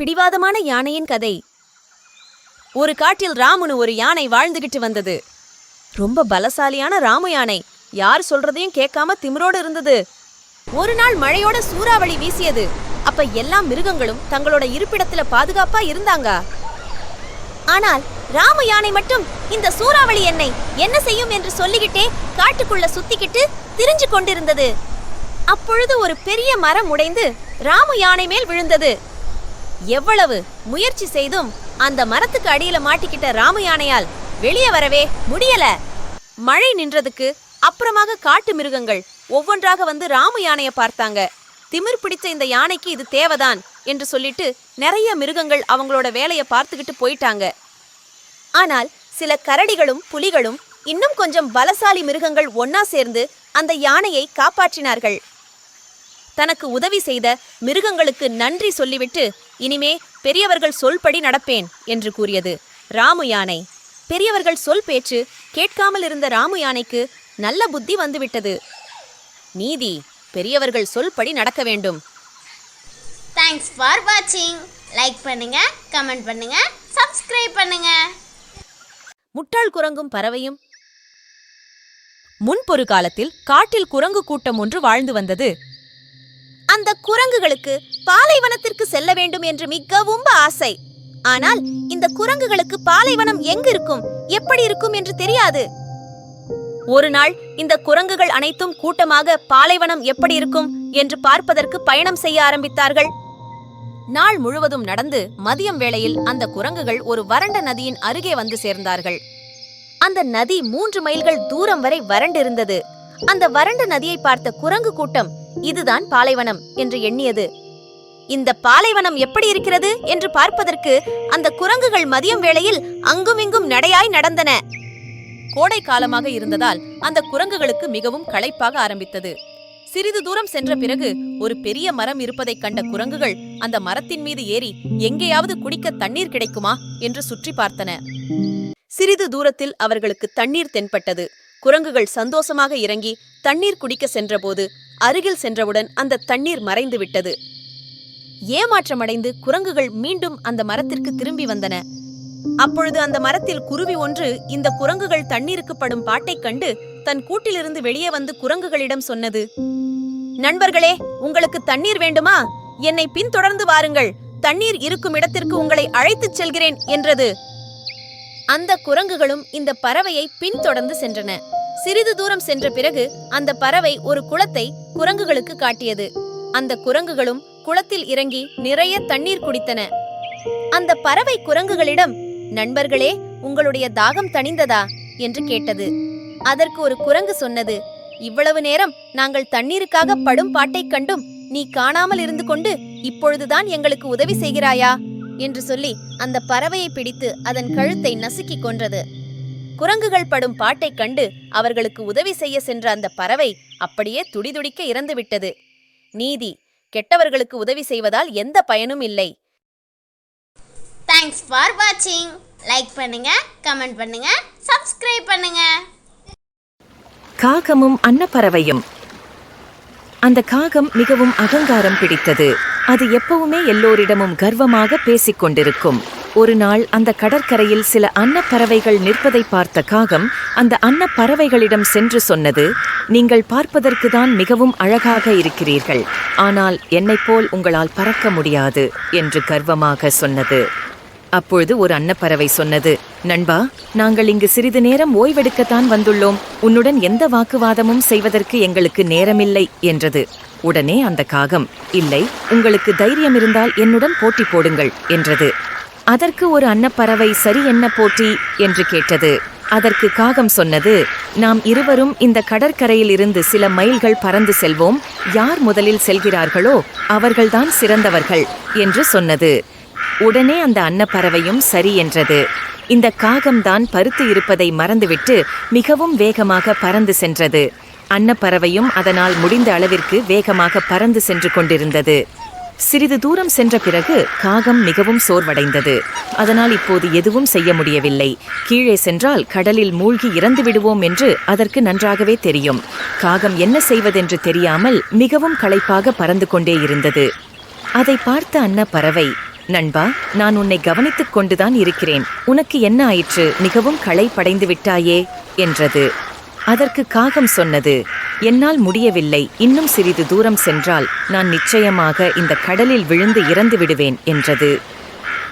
பிடிவாதமான யானையின் கதை. ஒரு காட்டில் ராமுனு ஒரு யானை வாழ்ந்துகிட்டு வந்தது. ரொம்ப பலசாலியான ராமு யானை. யார் சொல்றதையும் கேட்காம திமிரோடு இருந்தது. ஒரு நாள் மழையோட சூறாவளி வீசியது. அப்ப எல்லா மிருகங்களும் தங்களோட இருப்பிடத்துல பாதுகாப்பா இருந்தாங்க. ஆனால் ராமு யானை மட்டும் இந்த சூறாவளி என்னை என்ன செய்யும் என்று சொல்லிக்கிட்டே காட்டுக்குள்ள சுத்திக்கிட்டு திரிஞ்சு கொண்டிருந்தது. அப்பொழுது ஒரு பெரிய மரம் உடைந்து ராமு யானை மேல் விழுந்தது. எவ்வளவு முயற்சி செய்தும் அந்த மரத்துக்கு அடியில மாட்டிக்கிட்ட ராமு யானையால் வெளியே வரவே முடியல. மழை நின்றதுக்கு அப்புறமாக காட்டு மிருகங்கள் ஒவ்வொன்றாக வந்து ராமு யானைய பார்த்தாங்க. திமிர் பிடிச்ச இந்த யானைக்கு இது தேவைதான் என்று சொல்லிட்டு நிறைய மிருகங்கள் அவங்களோட வேலையை பார்த்துக்கிட்டு போயிட்டாங்க. ஆனால் சில கரடிகளும் புலிகளும் இன்னும் கொஞ்சம் பலசாலி மிருகங்கள் ஒன்னா சேர்ந்து அந்த யானையை காப்பாற்றினார்கள். தனக்கு உதவி செய்த மிருகங்களுக்கு நன்றி சொல்லிவிட்டு இனிமே பெரியவர்கள் சொல்படி நடப்பேன் என்று கூறியது. ராமு யானை. பெரியவர்கள் சொல் பேச்சு கேட்காமல் இருந்த ராமு யானைக்கு நல்ல புத்தி வந்துவிட்டது. நீதி பெரியவர்கள் சொல்படி நடக்க வேண்டும். தேங்க்ஸ் ஃபார் வாட்சிங் லைக் பண்ணுங்க கமெண்ட் பண்ணுங்க சப்ஸ்கிரைப் பண்ணுங்க. முட்டாள் குரங்கும் பறவையும் முன்பொரு காலத்தில் காட்டில் குரங்கு கூட்டம் ஒன்று வாழ்ந்து வந்தது. அந்த குரங்குகளுக்கு பாலைவனத்திற்கு செல்ல வேண்டும் என்று மிகவும் ஆசை. ஆனால் இந்த குரங்குகளுக்கு பாலைவனம் எங்கு இருக்கும் எப்படி இருக்கும் என்று தெரியாது. ஒரு நாள் இந்த குரங்குகள் அனைத்தும் கூட்டமாக பாலைவனம் எப்படி இருக்கும் என்று பார்ப்பதற்கு பயணம் செய்ய ஆரம்பித்தார்கள். நாள் முழுவதும் நடந்து மதியம் வேளையில் அந்த குரங்குகள் ஒரு வறண்ட நதியின் அருகே வந்து சேர்ந்தார்கள். அந்த நதி மூன்று மைல்கள் தூரம் வரை வறண்டிருந்தது. அந்த வறண்ட நதியை பார்த்த குரங்கு கூட்டம் இதுதான் பாலைவனம் என்று எண்ணியது. இந்த பாலைவனம் எப்படி இருக்கிறது என்று பார்ப்பதற்கு அந்த குரங்குகள் மதியம் வேளையில் அங்குமிங்கும் நடையாய் நடந்தன. கோடை காலமாக இருந்ததால் அந்த குரங்குகளுக்கு மிகவும் களைப்பாக ஆரம்பித்தது. சிறிது தூரம் சென்ற பிறகு ஒரு பெரிய மரம் இருப்பதைக் கண்ட குரங்குகள் அந்த மரத்தின் மீது ஏறி எங்கேயாவது குடிக்க தண்ணீர் கிடைக்குமா? என்று சுற்றி பார்த்தன. சிறிது தூரத்தில் அவர்களுக்கு தண்ணீர் தென்பட்டது. குரங்குகள் சந்தோஷமாக இறங்கி தண்ணீர் குடிக்க சென்றபோது அருகில் சென்றவுடன் அந்த தண்ணீர் மறைந்து விட்டது ஏமாற்றமடைந்து குரங்குகள் மீண்டும் அந்த மரத்திற்கு திரும்பி வந்தன. அப்பொழுது அந்த மரத்தில் குருவி ஒன்று இந்த குரங்குகள் தண்ணீருக்கு படும் பாட்டைக் கண்டு தன் கூட்டிலிருந்து வெளியே வந்து குரங்குகளிடம் சொன்னது நண்பர்களே உங்களுக்கு தண்ணீர் வேண்டுமா? என்னை பின்தொடர்ந்து வாருங்கள். தண்ணீர் இருக்கும் இடத்திற்கு உங்களை அழைத்துச் செல்கிறேன் என்றது. அந்த குரங்குகளும் இந்த பறவையை பின்தொடர்ந்து சென்றன. சிறிது தூரம் சென்ற பிறகு அந்த பறவை ஒரு குளத்தை குரங்குகளுக்கு காட்டியது. அந்த குரங்குகளும் குளத்தில் இறங்கி நிறைய தண்ணீர் குடித்தன. அந்த பறவை குரங்குகளிடம் நண்பர்களே உங்களுடைய தாகம் தணிந்ததா? என்று கேட்டது. அதற்கு ஒரு குரங்கு சொன்னது இவ்வளவு நேரம் நாங்கள் தண்ணீருக்காக படும் பாட்டைக் கண்டும் நீ காணாமல் இருந்து கொண்டு இப்பொழுதுதான் எங்களுக்கு உதவி செய்கிறாயா? என்று சொல்லி அந்த பறவையை பிடித்து அதன் கழுத்தை நசுக்கிக் கொன்றது. குரங்குகள் படும் பாட்டைக் கண்டு அவர்களுக்கு உதவி செய்ய சென்ற அந்த பறவை அப்படியே துடிதுடிக்க இறந்துவிட்டது நீதி கெட்டவர்களுக்கு உதவி செய்வதால் எந்த பயனும் இல்லை. தேங்க்ஸ் ஃபார் வாட்சிங் லைக் பண்ணுங்க கமெண்ட் பண்ணுங்க சப்ஸ்கிரைப் பண்ணுங்க. காகமும் அன்னப்பறவையும். அந்த காகம் மிகவும் அகங்காரம் பிடித்தது. அது எப்பவுமே எல்லோரிடமும் கர்வமாக பேசிக் கொண்டிருக்கும் ஒரு நாள் அந்த கடற்கரையில் சில அன்னப்பறவைகள் நிற்பதை பார்த்த காகம் அந்த அன்னப்பறவைகளிடம் சென்று சொன்னது நீங்கள் பார்ப்பதற்கு தான் மிகவும் அழகாக இருக்கிறீர்கள். ஆனால் என்னைப் போல் உங்களால் பறக்க முடியாது என்று கர்வமாக சொன்னது. அப்பொழுது ஒரு அன்னப்பறவை சொன்னது நண்பா நாங்கள் இங்கு சிறிது நேரம் ஓய்வெடுக்கத்தான் வந்துள்ளோம். உன்னுடன் எந்த வாக்குவாதமும் செய்வதற்கு எங்களுக்கு நேரமில்லை என்றது. உடனே அந்த காகம் இல்லை உங்களுக்கு தைரியம் இருந்தால் என்னுடன் போட்டி போடுங்கள் என்றது. அதற்கு ஒரு அன்னப்பறவை சரி என்ன போட்டி என்று கேட்டது. அதற்கு காகம் சொன்னது நாம் இருவரும் இந்த கடற்கரையில் இருந்து சில மைல்கள் பறந்து செல்வோம். யார் முதலில் செல்கிறார்களோ அவர்கள்தான் சிறந்தவர்கள் என்று சொன்னது. உடனே அந்த அன்னப்பறவையும் சரி என்றது. இந்த காகம்தான் பருத்து இருப்பதை மறந்துவிட்டு மிகவும் வேகமாக பறந்து சென்றது. அன்னப்பறவையும் அதனால் முடிந்த அளவிற்கு வேகமாக பறந்து சென்று கொண்டிருந்தது. சிறிது தூரம் சென்ற பிறகு காகம் மிகவும் சோர்வடைந்தது. அதனால் இப்போது எதுவும் செய்ய முடியவில்லை. கீழே சென்றால் கடலில் மூழ்கி இறந்து விடுவோம் என்று அதற்கு நன்றாகவே தெரியும். காகம் என்ன செய்வதென்று தெரியாமல் மிகவும் களைப்பாக பறந்து கொண்டே இருந்தது. அதை பார்த்த அன்னப்பறவை நண்பா நான் உன்னை கவனித்துக் கொண்டுதான் இருக்கிறேன். உனக்கு என்ன ஆயிற்று? மிகவும் களை படைந்து விட்டாயே? என்றது. அதற்கு காகம் சொன்னது என்னால் முடியவில்லை இன்னும் சிறிது தூரம் சென்றால் நான் நிச்சயமாக இந்த கடலில் விழுந்து இறந்து விடுவேன் என்றது.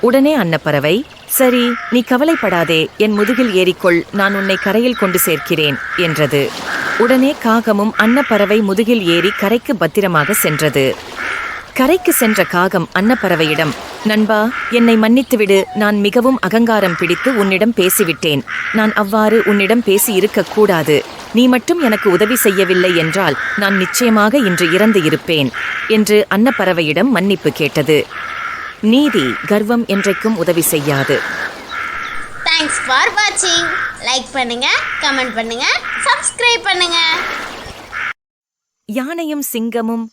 உடனே அன்னப்பறவை சரி நீ கவலைப்படாதே என் முதுகில் ஏறிக்கொள் நான் உன்னை கரையில் கொண்டு சேர்க்கிறேன் என்றது. உடனே காகமும் அன்னப்பறவை முதுகில் ஏறி கரைக்கு பத்திரமாக சென்றது. கரைக்கு சென்ற காகம் அன்னப்பறவையிடம் நண்பா என்னை மன்னித்துவிடு. நான் மிகவும் அகங்காரம் பிடித்து உன்னிடம் பேசிவிட்டேன். நான் அவ்வாறு உன்னிடம் பேசி இருக்கக் கூடாது. நீ மட்டும் எனக்கு உதவி செய்யவில்லை என்றால் நான் நிச்சயமாக இன்று இறந்து இருப்பேன் என்று அன்னப்பறவையிடம் மன்னிப்பு கேட்டது. நீதி கர்வம் என்றைக்கும் உதவி செய்யாது. தேங்க்ஸ் ஃபார் வாட்சிங் லைக் பண்ணுங்க கமெண்ட் பண்ணுங்க சப்ஸ்கிரைப் பண்ணுங்க. யானையும் சிங்கமும்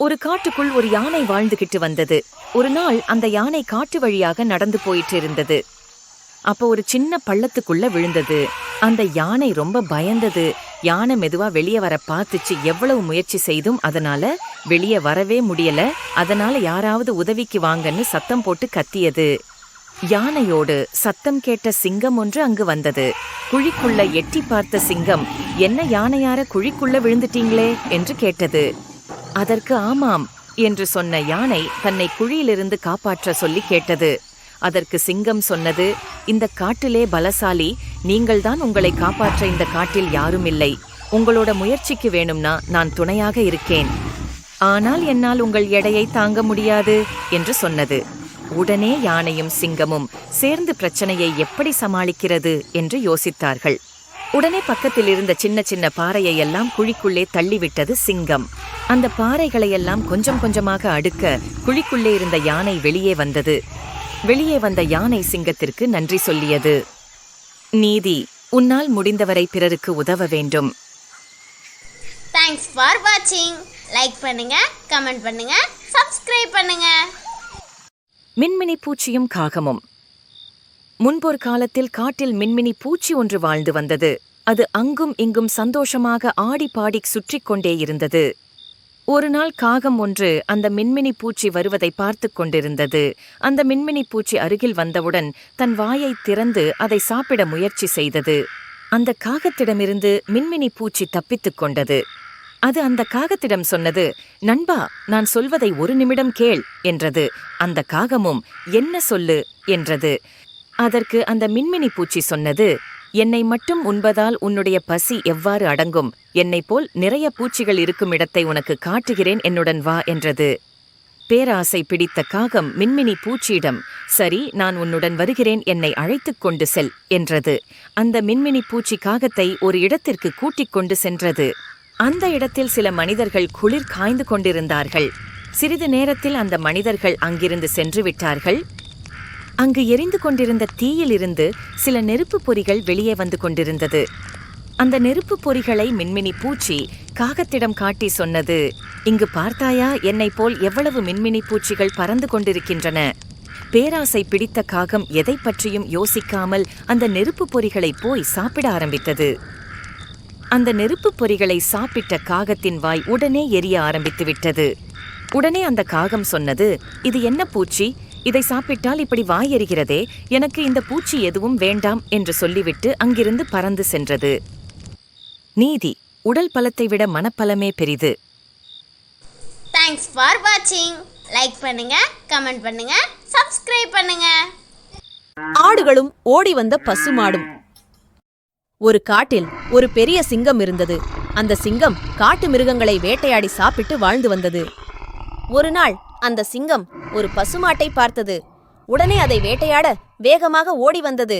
ஒரு காட்டுக்குள் ஒரு யானை வாழ்ந்துகிட்டு வந்தது. ஒரு நாள் அந்த யானை காட்டு வழியாக நடந்து போயிட்டு இருந்தது அப்போ ஒரு சின்ன பள்ளத்துக்குள்ள விழுந்தது. அந்த யானை ரொம்ப பயந்தது. யானை மெதுவா வெளியே வர பார்த்துச்சு. எவ்வளவு முயற்சி செய்தும் அதனால வெளியே வரவே முடியல. அதனால யாராவது உதவிக்கு வாங்கன்னு சத்தம் போட்டு கத்தியது. யானையோடு சத்தம் கேட்ட சிங்கம் ஒன்று அங்கு வந்தது. குழிக்குள்ள எட்டி பார்த்த சிங்கம் என்ன யானையார குழிக்குள்ள விழுந்துட்டீங்களே? என்று கேட்டது. அதற்கு ஆமாம் என்று சொன்ன யானை தன்னை குழியிலிருந்து காப்பாற்ற சொல்லி கேட்டது. அதற்கு சிங்கம் சொன்னது இந்த காட்டிலே பலசாலி நீங்கள்தான் உங்களை காப்பாற்ற இந்த காட்டில் யாரும் இல்லை உங்களோட முயற்சிக்கு வேணும்னா நான் துணையாக இருக்கேன். ஆனால் என்னால் உங்கள் எடையை தாங்க முடியாது என்று சொன்னது. உடனே யானையும் சிங்கமும் சேர்ந்து பிரச்சனையை எப்படி சமாளிக்கிறது என்று யோசித்தார்கள். உடனே பக்கத்தில் இருந்த சின்ன சின்ன பாறையை எல்லாம் குழிக்குள்ளே தள்ளிவிட்டது சிங்கம். அந்த பாறைகளை எல்லாம் கொஞ்சம் கொஞ்சமாக அடுக்க குழிக்குள்ளே இருந்த யானை வெளியே வந்தது. வெளியே வந்த யானை சிங்கத்திற்கு நன்றி சொல்லியது. நீதி உன்னால் முடிந்தவரை பிறருக்கு உதவ வேண்டும். தேங்க்ஸ் ஃபார் வாட்சிங் லைக் பண்ணுங்க கமெண்ட் பண்ணுங்க சப்ஸ்கிரைப் பண்ணுங்க. மின்மினி பூச்சியும் காகமும். முன்பொரு காலத்தில் காட்டில் மின்மினி பூச்சி ஒன்று வாழ்ந்து வந்தது. அது அங்கும் இங்கும் சந்தோஷமாக ஆடி பாடி சுற்றிக் கொண்டே இருந்தது. ஒரு நாள் காகம் ஒன்று அந்த மின்மினி பூச்சி வருவதை பார்த்து கொண்டிருந்தது. அந்த மின்மினி பூச்சி அருகில் வந்தவுடன் தன் வாயை திறந்து அதை சாப்பிட முயற்சி செய்தது. அந்த காகத்திடமிருந்து மின்மினி பூச்சி தப்பித்துக் கொண்டது. அது அந்த காகத்திடம் சொன்னது நண்பா நான் சொல்வதை ஒரு நிமிடம் கேள் என்றது. அந்த காகமும் என்ன சொல்லு என்றது. அதற்கு அந்த மின்மினி பூச்சி சொன்னது என்னை மட்டும் உண்பதால் உன்னுடைய பசி எவ்வாறு அடங்கும்? என்னைப் போல் நிறைய பூச்சிகள் இருக்கும் இடத்தை உனக்கு காட்டுகிறேன் என்னுடன் வா என்றது. பேராசை பிடித்த காகம் மின்மினி பூச்சியிடம் சரி நான் உன்னுடன் வருகிறேன் என்னை அழைத்துக் கொண்டு செல் என்றது. அந்த மின்மினி பூச்சி காகத்தை ஒரு இடத்திற்கு கூட்டிக் கொண்டு சென்றது. அந்த இடத்தில் சில மனிதர்கள் குளிர் காய்ந்து கொண்டிருந்தார்கள். சிறிது நேரத்தில் அந்த மனிதர்கள் அங்கிருந்து சென்று விட்டார்கள். அங்கு எரிந்து கொண்டிருந்த தீயிலிருந்து சில நெருப்புப் பொறிகள் வெளியே வந்து கொண்டிருந்தது. அந்த நெருப்புப் பொறிகளை மின்மினி பூச்சி காகத்திடம் காட்டி சொன்னது இங்கு பார்த்தாயா என்னை போல் எவ்வளவு மின்மினி பூச்சிகள் பறந்து கொண்டிருக்கின்றன? பேராசை பிடித்த காகம் எதை பற்றியும் யோசிக்காமல் அந்த நெருப்புப் பொறிகளை போய் சாப்பிட ஆரம்பித்தது. அந்த நெருப்புப் பொறிகளை சாப்பிட்ட காகத்தின் வாய் உடனே எரிய ஆரம்பித்து விட்டது. உடனே அந்த காகம் சொன்னது இது என்ன பூச்சி? இதை சாப்பிட்டால் இப்படி வாய் எரிகிறதே எனக்கு இந்த பூச்சி எதுவும் வேண்டாம் என்று சொல்லிவிட்டு அங்கிருந்து பறந்து சென்றது. நீதி உடல் பலத்தை விட மனப்பலமே பெரிது. தேங்க்ஸ் ஃபார் வாட்சிங் லைக் பண்ணுங்க கமெண்ட் பண்ணுங்க சப்ஸ்கிரைப் பண்ணுங்க. ஆடுகளும் ஓடி வந்த பசுமாடும். ஒரு காட்டில் ஒரு பெரிய சிங்கம் இருந்தது. அந்த சிங்கம் காட்டு மிருகங்களை வேட்டையாடி சாப்பிட்டு வாழ்ந்து வந்தது. ஒரு நாள் அந்த சிங்கம் ஒரு பசுமாட்டை பார்த்தது. உடனே அதை வேட்டையாட வேகமாக ஓடி வந்தது.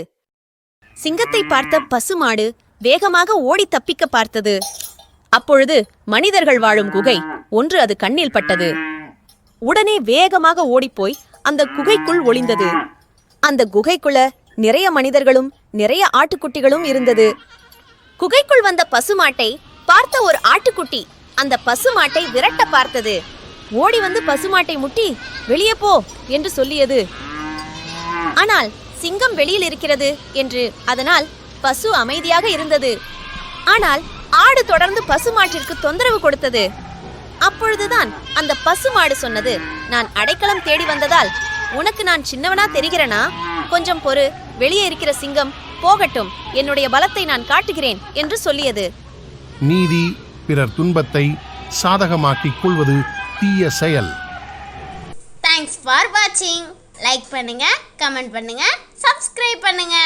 சிங்கத்தை பார்த்த பசுமாடு வேகமாக ஓடி தப்பிக்க பார்த்தது. அப்பொழுது மனிதர்கள் வாழும் குகை ஒன்று அது கண்ணில் பட்டது. உடனே வேகமாக ஓடிப்போய் அந்த குகைக்குள் ஒளிந்தது. அந்த குகைக்குள்ள நிறைய மனிதர்களும் நிறைய ஆட்டுக்குட்டிகளும் இருந்தது. குகைக்குள் வந்த பசுமாட்டை பார்த்த ஒரு ஆட்டுக்குட்டி அந்த பசுமாட்டை விரட்ட பார்த்தது. ஓடி வந்து பசுமாட்டை முட்டி வெளியே போ என்று சொல்லியது. ஆனால் சிங்கம் வெளியில் இருக்கிறது என்று அதனால் பசு அமைதியாக இருந்தது. ஆனால் ஆடு தொடர்ந்து பசுமாட்டிற்கு தொந்தரவு கொடுத்தது. அப்பொழுதுதான் அந்த பசுமாடு சொன்னது. நான் அடைக்கலம் தேடி வந்ததால் உனக்கு நான் சின்னவனா தெரிகிறனா? கொஞ்சம் பொறு வெளியே இருக்கிற சிங்கம் போகட்டும் என்னுடைய பலத்தை நான் காட்டுகிறேன் என்று சொல்லியது. நீதி பிறர் துன்பத்தை சாதகமாக்கிக் கொள்வது தீய செயல். தேங்க்ஸ் ஃபார் வாட்சிங் லைக் பண்ணுங்க கமெண்ட் பண்ணுங்க சப்ஸ்கிரைப் பண்ணுங்க.